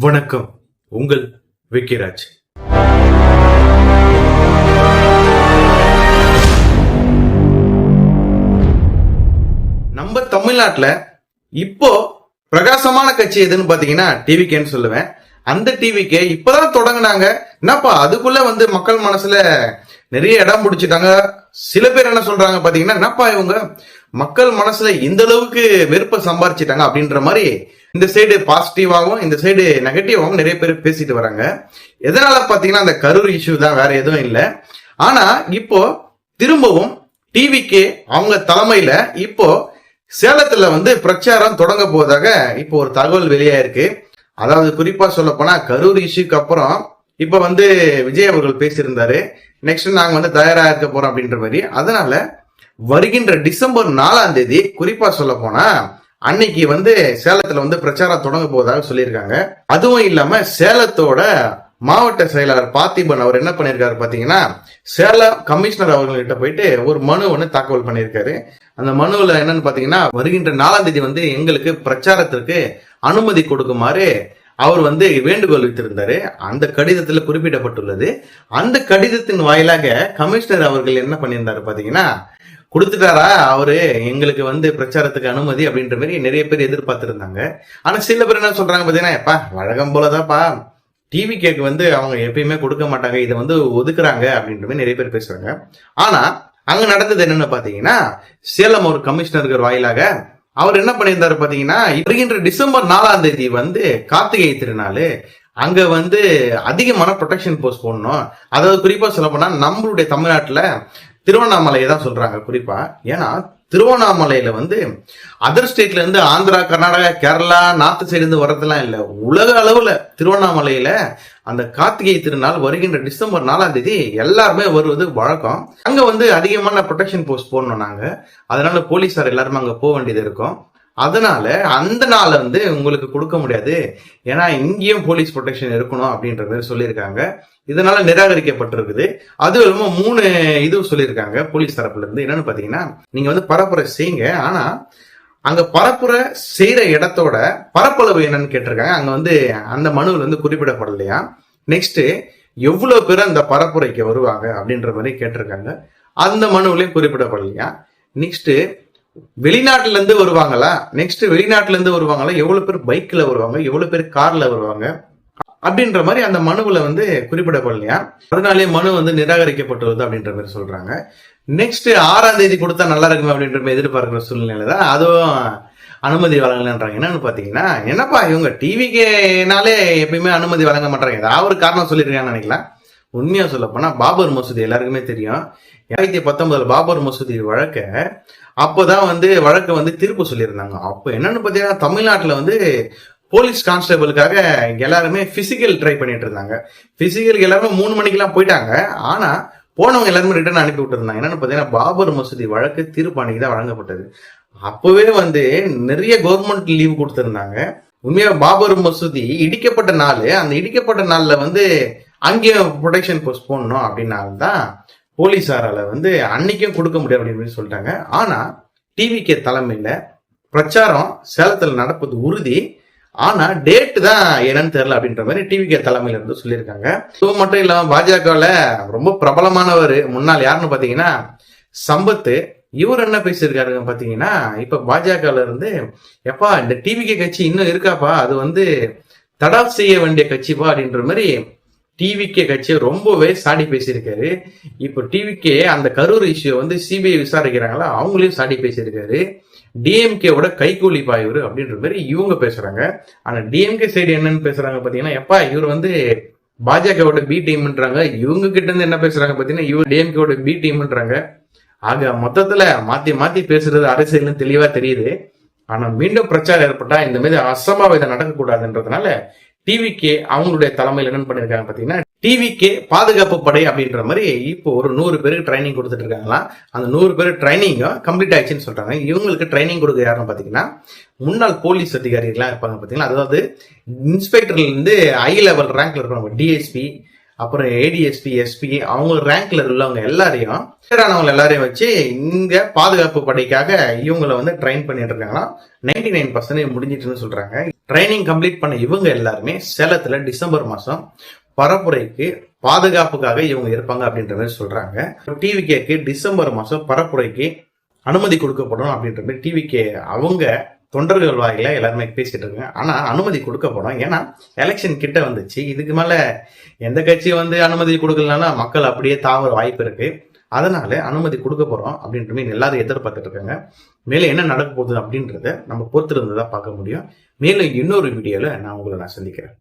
வணக்கம். உங்கள் விக்கிராஜ் நம்ம தமிழ்நாட்டில் இப்போ பிரகாசமான கட்சி எதுன்னு பாத்தீங்கன்னா டிவிகேன்னு சொல்லுவேன். அந்த டிவிக்கே இப்பதான் தொடங்கினாங்க. என்னப்பா அதுக்குள்ள வந்து மக்கள் மனசுல நிறைய இடம் பிடிச்சிட்டாங்க. சில பேர் என்ன சொல்றாங்க பாத்தீங்கன்னா என்னப்பா இவங்க? மக்கள் மனசுல இந்த அளவுக்கு வெறுப்பை சம்பாரிச்சிட்டாங்க. அப்படின்ற மாதிரி இந்த சைடு பாசிட்டிவாகவும் இந்த சைடு நெகட்டிவாகவும் நிறைய பேர் பேசிட்டு வராங்க. எதனால பாத்தீங்கன்னா அந்த கரூர் இஷ்யூ தான் வேற எதுவும் இல்லை. ஆனா இப்போ திரும்பவும் டிவிக்கு அவங்க தலைமையில இப்போ சேலத்துல வந்து பிரச்சாரம் தொடங்க போவதாக இப்போ ஒரு தகவல் வெளியாயிருக்கு. அதாவது குறிப்பா சொல்ல போனா கரூர் இஷ்யூக்கு அப்புறம் இப்ப வந்து விஜய் அவர்கள் பேசியிருந்தாரு நெக்ஸ்ட் நாங்க வந்து தயாரா இருக்க போறோம் அப்படின்ற மாதிரி. அதனால வருகின்ற டிசம்பர் நாலாம் தேதி குறிப்பா சொல்ல போனா அன்னைக்கு வந்து சேலத்துல வந்து பிரச்சாரம் தொடங்க போவதாக சொல்லியிருக்காங்க. அதுவும் இல்லாம சேலத்தோட மாவட்ட செயலாளர் பார்த்திபன் அவர் என்ன பண்ணியிருக்காரு பாத்தீங்கன்னா சேலம் கமிஷனர் அவர்கள்கிட்ட போயிட்டு ஒரு மனு ஒன்று தாக்கல் பண்ணியிருக்காரு. அந்த மனுவில் என்னன்னு பாத்தீங்கன்னா வருகின்ற நாலாம் தேதி வந்து எங்களுக்கு பிரச்சாரத்திற்கு அனுமதி கொடுக்குமாறு அவர் வந்து வேண்டுகோள் வைத்திருந்தாரு அந்த கடிதத்தில் குறிப்பிடப்பட்டுள்ளது. அந்த கடிதத்தின் வாயிலாக கமிஷனர் அவர்கள் என்ன பண்ணியிருந்தாரு பாத்தீங்கன்னா கொடுத்துட்டாரா? அவரு எங்களுக்கு வந்து பிரச்சாரத்துக்கு அனுமதி அப்படின்ற மாதிரி நிறைய பேர் எதிர்பார்த்திருந்தாங்க. ஆனா சில பேர் என்ன சொல்றாங்க பாத்தீங்கன்னா எப்பா வழக்கம் போலதான்ப்பா. டிவி கேக்கு வந்து அவங்க எப்பயுமே கொடுக்க மாட்டாங்க. இதை வந்து ஒதுக்குறாங்க அப்படின்ற மாதிரி நிறைய பேர் பேசுறாங்க. ஆனா அங்க நடந்தது என்னன்னு பாத்தீங்கன்னா சேலம் ஒரு கமிஷனர்கள் வாயிலாக அவர் என்ன பண்ணியிருந்தாரு பாத்தீங்கன்னா வருகின்ற டிசம்பர் நாலாம் தேதி வந்து கார்த்திகை திருநாள் அங்க வந்து அதிகமான ப்ரொடெக்ஷன் போஸ்ட் போடணும். அதாவது குறிப்பா சொல்ல போனா நம்மளுடைய தமிழ்நாட்டுல திருவண்ணாமலையை தான் சொல்றாங்க குறிப்பா. ஏன்னா திருவண்ணாமலையில வந்து அதர் ஸ்டேட்ல இருந்து ஆந்திரா கர்நாடகா கேரளா நார்த்து சைடு இருந்து வர்றதெல்லாம் இல்லை. உலக அளவுல திருவண்ணாமலையில அந்த கார்த்திகை திருநாள் வருகின்ற டிசம்பர் நாலாம் தேதி எல்லாருமே வருவது வழக்கம். அங்க வந்து அதிகமான ப்ரொடெக்ஷன் போஸ்ட் போடணும் நாங்க. அதனால போலீஸார் எல்லாருமே அங்க போக வேண்டியது இருக்கும். அதனால அந்த நாள் வந்து உங்களுக்கு கொடுக்க முடியாது. ஏன்னா இங்கேயும் போலீஸ் ப்ரொடெக்ஷன் இருக்கணும் அப்படின்ற மாதிரி சொல்லியிருக்காங்க. இதனால நிராகரிக்கப்பட்டிருக்குது. அதுவும் இல்லாம மூணு இதுவும் சொல்லியிருக்காங்க போலீஸ் தரப்புல இருந்து. என்னன்னு பாத்தீங்கன்னா நீங்க வந்து பரப்புரை செய்யுங்க. ஆனா அங்க பரப்புரை செய்யற இடத்தோட பரப்பளவு என்னன்னு கேட்டிருக்காங்க. அங்க வந்து அந்த மனுவில் வந்து குறிப்பிடப்படலையா? நெக்ஸ்ட் எவ்வளவு பேர் அந்த பரப்புரைக்கு வருவாங்க அப்படின்ற மாதிரி கேட்டிருக்காங்க. அந்த மனுவிலையும் குறிப்பிடப்படலையா? நெக்ஸ்ட் வெளிநாட்டுல இருந்து வருவாங்களா? நெக்ஸ்ட் வெளிநாட்டுல இருந்து வருவாங்களா? எவ்வளவு பேர் பைக்ல வருவாங்க? எவ்வளவு பேர் கார்ல வருவாங்க? அப்படின்ற மாதிரி அந்த மனுவுல வந்து குறிப்பிடப்படலையா? அதனாலே மனு வந்து நிராகரிக்கப்பட்டுள்ளது அப்படின்ற மாதிரி சொல்றாங்க. நெக்ஸ்ட் ஆறாம் தேதி கொடுத்தா நல்லா இருக்குமே அப்படின்ற மாதிரி எதிர்பார்க்கிற சூழ்நிலை தான் அதுவும் அனுமதி வழங்கலன்றாங்க. என்னன்னு பாத்தீங்கன்னா என்னப்பா இவங்க டிவிக்குனாலே எப்பயுமே அனுமதி வழங்க மாட்டாங்க. ஏதாவது ஒரு காரணம் சொல்லியிருக்காங்கன்னு நினைக்கலாம். உண்மையா சொல்ல போனா பாபர் மசூதி எல்லாருக்குமே தெரியும். இரண்டாயிரத்தி பத்தொன்பதுல பாபர் மசூதி வழக்க அப்போதான் வந்து வழக்கை வந்து தீர்ப்பு சொல்லியிருந்தாங்க. அப்போ என்னன்னு பார்த்தீங்கன்னா தமிழ்நாட்டில் வந்து போலீஸ் கான்ஸ்டபிளுக்காக எல்லாருமே பிசிக்கல் ட்ரை பண்ணிட்டு இருந்தாங்க. பிசிக்கல் எல்லாருமே மூணு மணிக்கெல்லாம் போயிட்டாங்க. ஆனா போனவங்க எல்லாருமே ரிட்டர்ன் அனுப்பி விட்டுருந்தாங்க. என்னன்னு பார்த்தீங்கன்னா பாபர் மசூதி வழக்கு தீர்ப்பு அன்னைக்கு தான் வழங்கப்பட்டது. அப்பவே வந்து நிறைய கவர்மெண்ட் லீவ் கொடுத்துருந்தாங்க. உண்மையா பாபர் மசூதி இடிக்கப்பட்ட நாள் அந்த இடிக்கப்பட்ட நாள்ல வந்து அங்கேயும் ப்ரொடெக்ஷன் போஸ்ட் போடணும் அப்படின்னால்தான் போலீஸாரால் வந்து அன்னைக்கும் கொடுக்க முடியும் அப்படின்னு சொல்லிட்டாங்க. ஆனால் டிவிகே தலைமையில் பிரச்சாரம் சேலத்தில் நடப்பது உறுதி. ஆனால் டேட் தான் என்னன்னு தெரில அப்படின்ற மாதிரி டிவிகே தலைமையில இருந்து சொல்லியிருக்காங்க. இது மட்டும் இல்லாமல் பாஜகவில் ரொம்ப பிரபலமானவர் முன்னாள் யாருன்னு பார்த்தீங்கன்னா சம்பத்து. இவர் என்ன பேசியிருக்காருங்க பார்த்தீங்கன்னா இப்போ பாஜகவில் இருந்து எப்பா இந்த டிவிகே கட்சி இன்னும் இருக்காப்பா அது வந்து தடா செய்ய வேண்டிய கட்சிப்பா அப்படின்ற மாதிரி டிவிகே கட்சியை ரொம்பவே சாடி பேசியிருக்காரு. இப்போ டிவிகே அந்த கரூர் இஷ்யூ வந்து சிபிஐ விசாரிக்கிறாங்களா? அவங்களையும் சாடி பேசியிருக்காரு. டிஎம்கேவோட கைகூலி பாயுவர் அப்படின்ற மாதிரி இவங்க பேசுறாங்க. ஆனா டிஎம்கே சைடு என்னன்னு பேசுறாங்க பாத்தீங்கன்னா எப்பா இவர் வந்து பாஜகவோட பி டீம்ன்றாங்க இவங்க கிட்ட இருந்து என்ன பேசுறாங்க பாத்தீங்கன்னா இவர் டிஎம்கேவோட பி டீம்ன்றாங்க ஆக மொத்தத்துல மாத்தி மாத்தி பேசுறது அரசியல்னு தெளிவா தெரியுது. ஆனா மீண்டும் பிரச்சாரம் ஏற்பட்டா இந்த மாதிரி அசம்பாவிதம் நடக்கக்கூடாதுன்றதுனால டிவிகே அவங்களுடைய தலைமையில் என்ன பண்ணிருக்காங்க பாத்தீங்கன்னா டிவிகே பாதுகாப்பு படை அப்படின்ற மாதிரி இப்போ ஒரு நூறு பேருக்கு ட்ரைனிங் கொடுத்துட்டு இருக்காங்களா? அந்த நூறு பேர் ட்ரைனிங்கும் கம்ப்ளீட் ஆயிடுச்சுன்னு சொல்றாங்க. இவங்களுக்கு ட்ரைனிங் கொடுக்க யாருன்னு பாத்தீங்கன்னா முன்னாள் போலீஸ் அதிகாரிகள்லாம் இருப்பாங்க பாத்தீங்கன்னா அதாவது இன்ஸ்பெக்டர்ல இருந்து ஐ லெவல் ரேங்க்ல இருக்கிறவங்க டிஎஸ்பி அப்புறம் ஏடிஎஸ்பி எஸ்பி அவங்க ரேங்க்ல உள்ளவங்க எல்லாரையும் ஆனவங்க எல்லாரையும் வச்சு இங்க பாதுகாப்பு படைக்காக இவங்கள வந்து ட்ரெயின் பண்ணிட்டு இருக்காங்கன்னா நைன்டி நைன் பர்சன்டேஜ் முடிஞ்சிட்டுன்னு சொல்றாங்க. ட்ரைனிங் கம்ப்ளீட் பண்ண இவங்க எல்லாருமே சேலத்துல டிசம்பர் மாசம் பரப்புரைக்கு பாதுகாப்புக்காக இவங்க இருப்பாங்க அப்படின்ற மாதிரி சொல்றாங்க. டிவி கேக்கு டிசம்பர் மாசம் பரப்புரைக்கு அனுமதி கொடுக்கப்படும் அப்படின்ற மாதிரி டிவி கே அவங்க தொண்டர்கள் வாயில எல்லாருமே பேசிட்டு இருக்காங்க. ஆனா அனுமதி கொடுக்க போறோம். ஏன்னா எலெக்ஷன் கிட்ட வந்துச்சு. இதுக்கு மேல எந்த கட்சி வந்து அனுமதி கொடுக்கலனா மக்கள் அப்படியே தாவற வாய்ப்பு இருக்கு. அதனால அனுமதி கொடுக்க போறோம் அப்படின்ற எல்லாரும் எதிர்பார்த்துட்டு இருக்காங்க. மேலே என்ன நடக்க போகுது அப்படின்றத நம்ம பொறுத்திருந்து தான் பார்க்க முடியும். மேலும் இன்னொரு வீடியோல நான் உங்களை நான் சந்திக்கிறேன்.